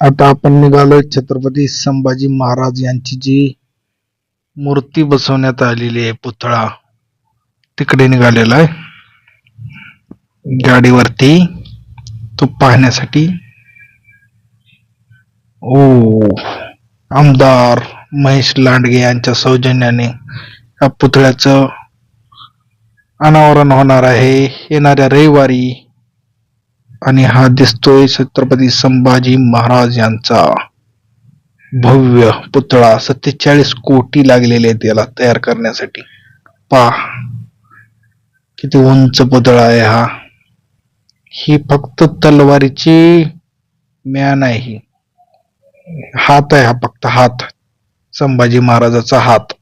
आता आपण निघालोय छत्रपती संभाजी महाराज यांची जी मूर्ती बसवण्यात आलेली आहे पुतळा तिकडे निघालेला आहे. गाडीवरती तो पाहण्यासाठी. ओ आमदार महेश लांडगे यांच्या सौजन्याने या पुतळ्याचं अनावरण होणार आहे. येणाऱ्या रविवारी आणि हा दिसतोय छत्रपती संभाजी महाराज यांचा. भव्य पुतळा सत्तेचाळीस कोटी लागलेले आहेत याला तयार करण्यासाठी. पा किती उंच पुतळा आहे हा. ही फक्त तलवारीची म्यान आहे हात आहे हा फक्त हात. संभाजी महाराजाचा हात.